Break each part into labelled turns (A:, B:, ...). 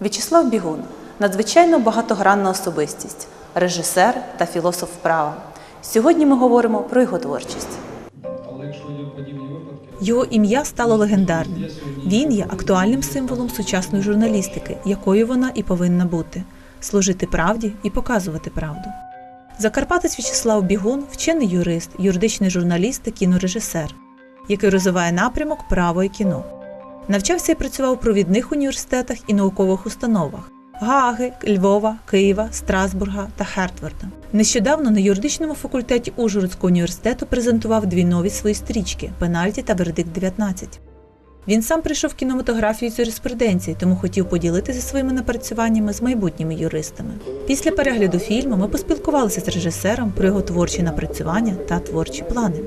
A: В'ячеслав Бігун надзвичайно багатогранна особистість, режисер та філософ права. Сьогодні ми говоримо про його творчість. Його ім'я стало легендарним. Він є актуальним символом сучасної журналістики, якою вона і повинна бути служити правді і показувати правду. Закарпатець В'ячеслав Бігун вчений юрист, юридичний журналіст та кінорежисер, який розвиває напрямок право і кіно. Навчався і працював у провідних університетах і наукових установах Гааги, Львова, Києва, Страсбурга та Хертфорда. Нещодавно на юридичному факультеті Ужгородського університету презентував дві нові свої стрічки Пенальті та Вердикт 19. Він сам прийшов в кінематографію з юриспруденції, тому хотів поділитися своїми напрацюваннями з майбутніми юристами. Після перегляду фільму ми поспілкувалися з режисером про його творчі напрацювання та творчі плани.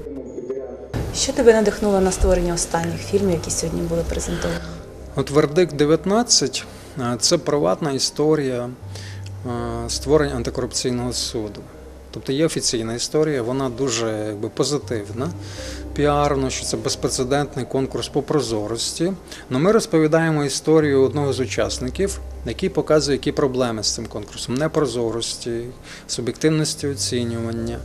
A: Що тебе надихнуло на створення останніх фільмів, які сьогодні були презентовані?
B: от вердикт 19 е, це приватна історія е, створення антикорупційного суду. Тобто є офіційна історія, вона дуже якби, позитивна, піарно, що це безпрецедентний конкурс по прозорості. Но ми розповідаємо історію одного з учасників, який показує, які проблеми з цим конкурсом: непрозорості, суб'єктивності оцінювання.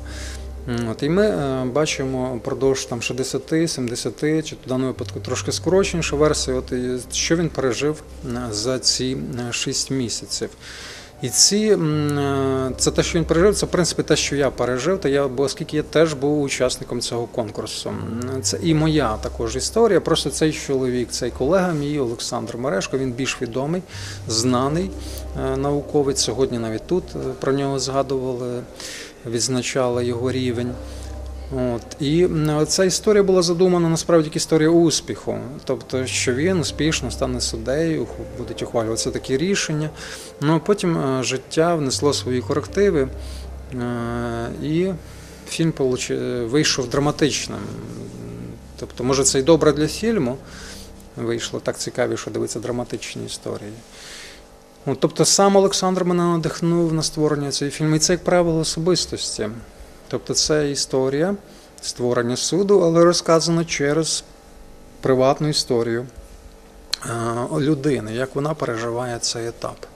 B: От, і ми е, бачимо впродовж там 60-70, чи в даному випадку трошки скороченішу версію, от, що він пережив е, за ці 6 місяців. І ці, е, це те, що він пережив, це в принципі те, що я пережив, та я, бо оскільки я теж був учасником цього конкурсу. Це і моя також історія. Просто цей чоловік, цей колега мій, Олександр Мерешко, він більш відомий, знаний е, науковець. Сьогодні навіть тут е, про нього згадували, відзначали його рівень. От. І ця історія була задумана насправді як історія успіху. Тобто, що він успішно стане суддею, будуть ухвалюватися такі рішення. Ну а потім е, життя внесло свої корективи, е, і фільм вийшов драматичним. Тобто, може, це і добре для фільму. Вийшло так цікавіше дивитися драматичні історії. Тобто сам Олександр мене надихнув на створення цього фільму. І це, як правило, особистості. Тобто це історія створення суду, але розказана через приватну історію людини, як вона переживає цей етап.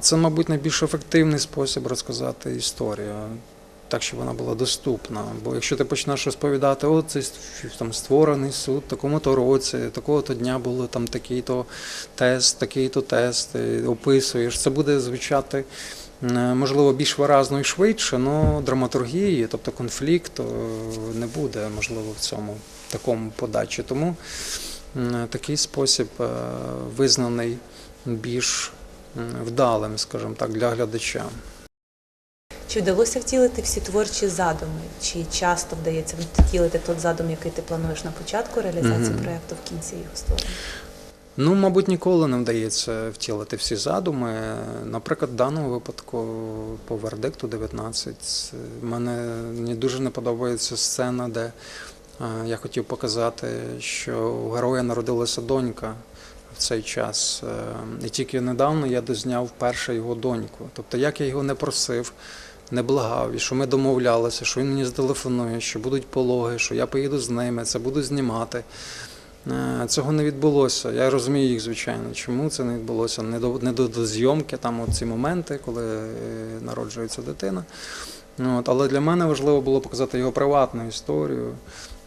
B: Це, мабуть, найбільш ефективний спосіб розказати історію, так, щоб вона була доступна. Бо якщо ти почнеш розповідати, о, цей там створений суд, такому-то році, такого-то дня було там такий-то тест, такий-то тест, описуєш, це буде звучати можливо більш виразно і швидше, але драматургії, тобто конфлікту, е, не буде можливо в цьому такому подачі. Тому такий спосіб е, визнаний більш вдалим, скажімо так, для глядача.
A: Чи вдалося втілити всі творчі задуми? Чи часто вдається втілити той задум, який ти плануєш на початку реалізації
B: Мгм.
A: проєкту в кінці його створення?
B: Ну, мабуть, ніколи не вдається втілити всі задуми. Наприклад, в даному випадку по вердикту 19 мене мені дуже не подобається сцена, де я хотів показати, що у героя народилася донька в цей час. Е, І тільки недавно я дозняв вперше його доньку. Тобто, як я його не просив. Не благав, і що ми домовлялися, що він мені зателефонує, що будуть пологи, що я поїду з ними, це буду знімати. Е, Цього не відбулося. Я розумію їх, звичайно. Чому це не відбулося? Не до, не до, до зйомки, там ці моменти, коли е, народжується дитина. Ну, От, але для мене важливо було показати його приватну історію.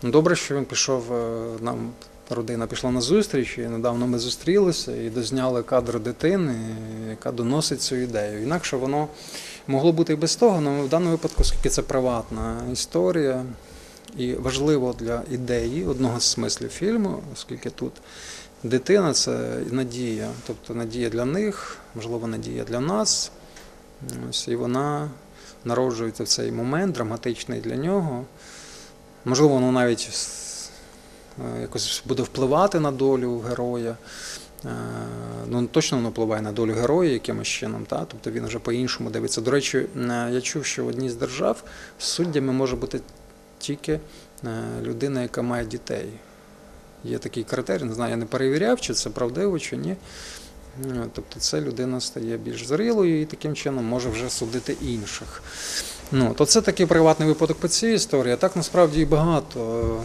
B: Ну, Добре, що він пішов, е, нам родина пішла на зустріч, і недавно ми зустрілися і дозняли кадр дитини, яка доносить цю ідею. Інакше воно могло бути і без того, але в даному випадку, оскільки це приватна історія, і важливо для ідеї одного з смислів фільму, оскільки тут дитина це надія, тобто надія для них, можливо, надія для нас. Ось, і вона народжується в цей момент, драматичний для нього. Можливо, воно навіть е, якось буде впливати на долю героя. Е, Ну, точно воно впливає на долю героя якимось чином, та? тобто він вже по-іншому дивиться. До речі, е, я чув, що в одній з держав суддями може бути тільки е, людина, яка має дітей. Є такий критерій, не знаю, я не перевіряв, чи це правдиво, чи ні. Тобто це людина стає більш зрілою і таким чином може вже судити інших. Ну, то це такий приватний випадок по цій історії. А так насправді і багато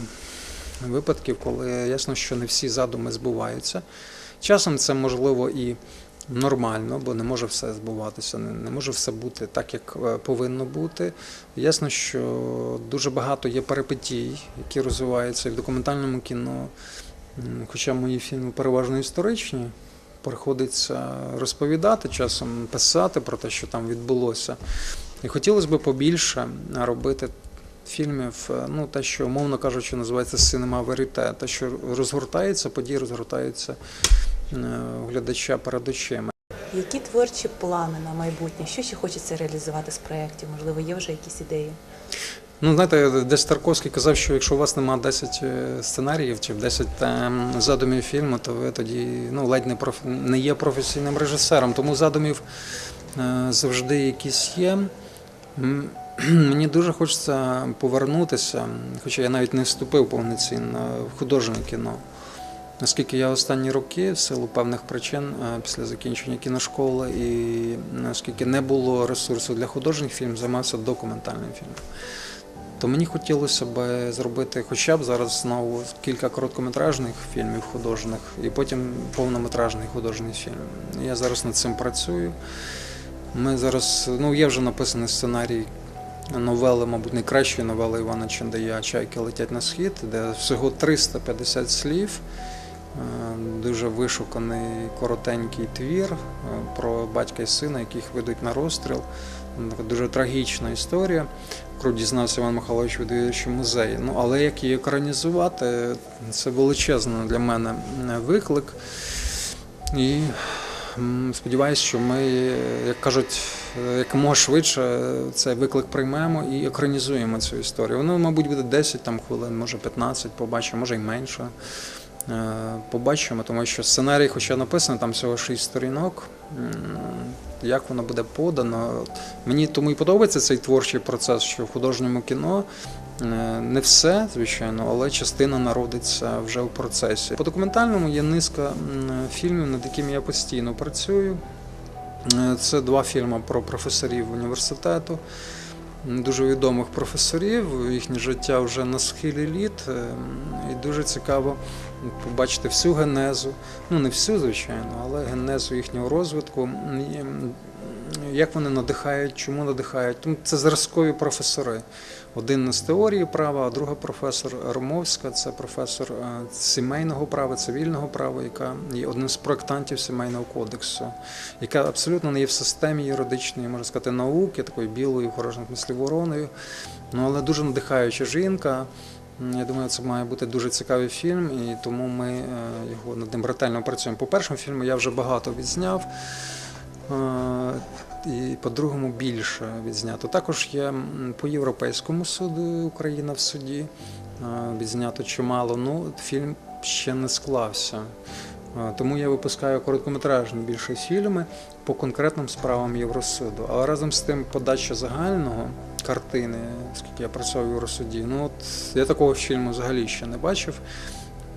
B: випадків, коли ясно, що не всі задуми збуваються. Часом це можливо і нормально, бо не може все збуватися, не, може все бути так, як е, повинно бути. Ясно, що дуже багато є перипетій, які розвиваються і в документальному кіно. Хоча мої фільми переважно історичні, приходиться розповідати, часом писати про те, що там відбулося. І хотілося б побільше робити фільмів, е, ну те, що умовно кажучи, називається синема верите, те, що розгортається, події розгортаються глядача перед очима.
A: Які творчі плани на майбутнє? Що ще хочеться реалізувати з проєктів? Можливо, є вже якісь ідеї?
B: Ну, знаєте, десь Тарковський казав, що якщо у вас немає 10 сценаріїв чи 10 ем, задумів фільму, то ви тоді ну, ледь не, проф... не є професійним режисером. Тому задумів е, завжди якісь є. Мені дуже хочеться повернутися, хоча я навіть не вступив повноцінно в художнє кіно. Наскільки я останні роки, в силу певних причин, е, після закінчення кіношколи, і наскільки не було ресурсу для художніх фільмів, займався документальним фільмом. То мені хотілося б зробити хоча б зараз знову кілька короткометражних фільмів художніх і потім повнометражний художній фільм. Я зараз над цим працюю. Ми зараз, ну є вже написаний сценарій новели, мабуть, найкращої новели Івана Чендая Чайки летять на схід, де всього 350 слів. Е, Дуже вишуканий коротенький твір е, про батька і сина, яких ведуть на розстріл. Дуже трагічна історія. Про дізнався Іван Михайлович відвідуючи музеї. Ну, але як її екранізувати, це величезний для мене е, виклик. І сподіваюся, що ми, як кажуть, якомога швидше цей виклик приймемо і екранізуємо цю історію. Воно, мабуть, буде 10 там, хвилин, може 15, побачимо, може й менше. Е, Побачимо, тому що сценарій, хоча написано, там всього 6 сторінок. Як воно буде подано. Мені тому і подобається цей творчий процес, що в художньому кіно е, не все, звичайно, але частина народиться вже в процесі. По документальному є низка фільмів, над якими я постійно працюю. Е, Це два фільми про професорів університету, дуже відомих професорів. Їхнє життя вже на схилі літ. І дуже цікаво побачити всю генезу. Ну, не всю, звичайно, але генезу їхнього розвитку. Як вони надихають, чому надихають? Тому це зразкові професори. Один з теорії права, а друга професор Ромовська, це професор е, сімейного права, цивільного права, яка є одним з проєктантів сімейного кодексу, яка абсолютно не є в системі юридичної, можна сказати, науки, такою білою, в хорошому смислі вороною. Ну, але дуже надихаюча жінка. Я думаю, це має бути дуже цікавий фільм, і тому ми е, його над ним ретельно працюємо. По першому фільму я вже багато відзняв. е, І по другому більше відзнято. Також є по Європейському суду Україна в суді. е, Відзнято чимало. Ну, фільм ще не склався. Тому я випускаю короткометражні більше фільми по конкретним справам Євросуду. Але разом з тим подача загального картини, оскільки я працював в Євросуді, ну от я такого фільму взагалі ще не бачив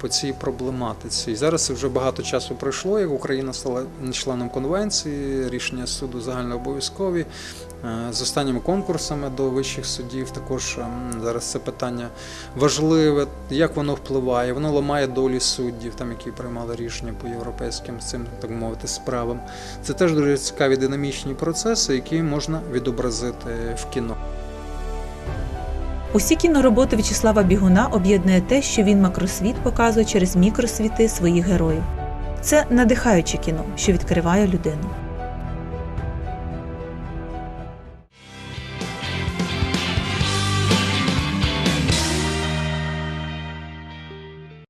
B: по цій проблематиці. І зараз вже багато часу пройшло, як Україна стала членом конвенції, рішення суду загальнообов'язкові. Е, З останніми конкурсами до вищих судів також ем, зараз це питання важливе, як воно впливає, воно ламає долі суддів, там які приймали рішення по європейським цим, так мовити, справам. Це теж дуже цікаві динамічні процеси, які можна відобразити в кіно.
A: Усі кінороботи В'ячеслава Бігуна об'єднує те, що він макросвіт показує через мікросвіти своїх героїв. Це надихаюче кіно, що відкриває людину.